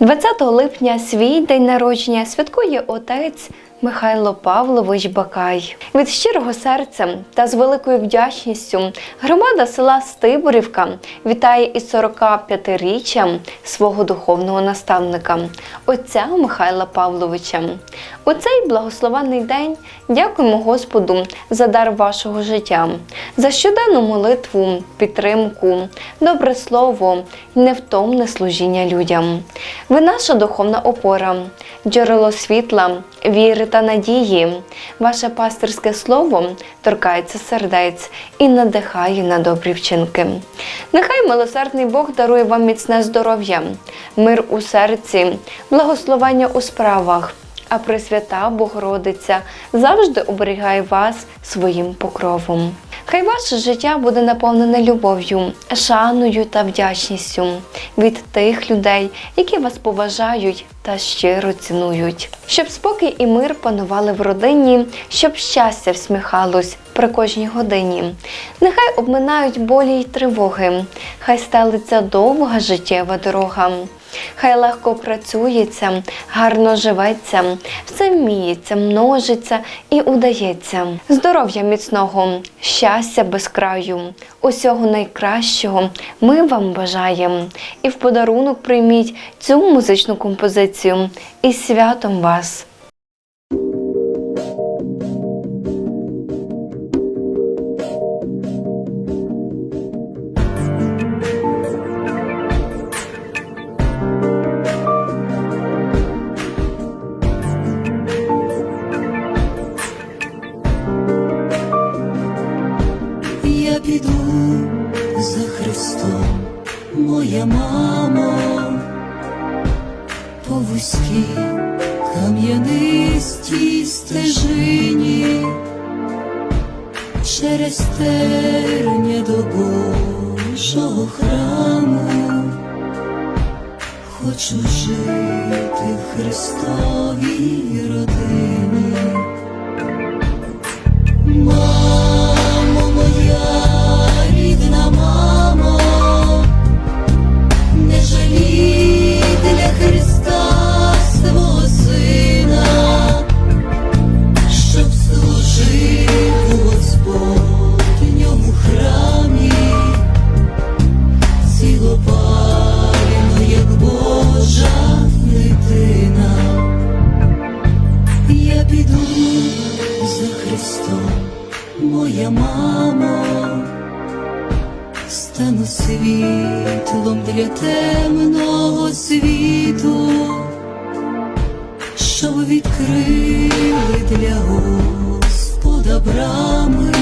20 липня свій день народження святкує отець Михайло Павлович Бакай. Від щирого серця та з великою вдячністю громада села Стиборівка вітає із 45-річчям свого духовного наставника, отця Михайла Павловича. У цей благословенний день дякуємо Господу за дар вашого життя, за щоденну молитву, підтримку, добре слово і невтомне служіння людям. Ви наша духовна опора, джерело світла, віри та надії. Ваше пастирське слово торкається сердець і надихає на добрі вчинки. Нехай милосердний Бог дарує вам міцне здоров'я, мир у серці, благословення у справах. А Пресвята Богородиця завжди оберігає вас своїм покровом. Хай ваше життя буде наповнене любов'ю, шаною та вдячністю від тих людей, які вас поважають та щиро цінують. Щоб спокій і мир панували в родині, щоб щастя всміхалось при кожній годині. Нехай обминають болі й тривоги, хай стелиться довга життєва дорога. Хай легко працюється, гарно живеться, все вміється, множиться і удається. Здоров'я міцного, щастя без краю, усього найкращого ми вам бажаємо. І в подарунок прийміть цю музичну композицію із святом вас! Я піду за Христом, моя мамо, по вузькій кам'янистій стежині, через терня до Божого храму, хочу жити в Христовій родині. Моя мамо, стану світлом для темного світу, щоб відкрили для Господа брами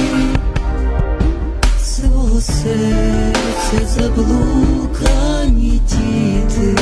свого серця заблукані діти.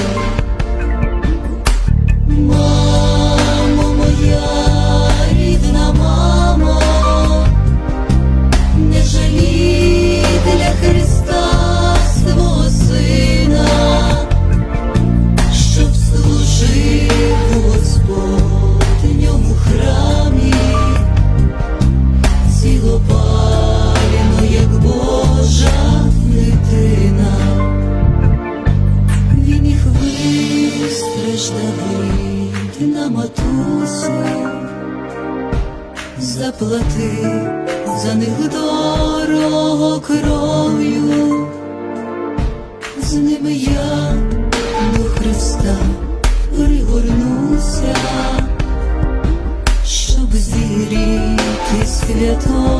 Заплатив за них дорого кров'ю, з ними я до Христа пригорнуся, щоб зіріти любов'ю.